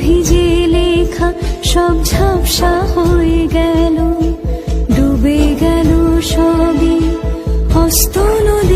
ভিজে লেখা সব ঝাপসা হয়ে গেল ডুবে গেল সবই। হস্ত নদীর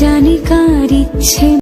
জানি কার ইচ্ছে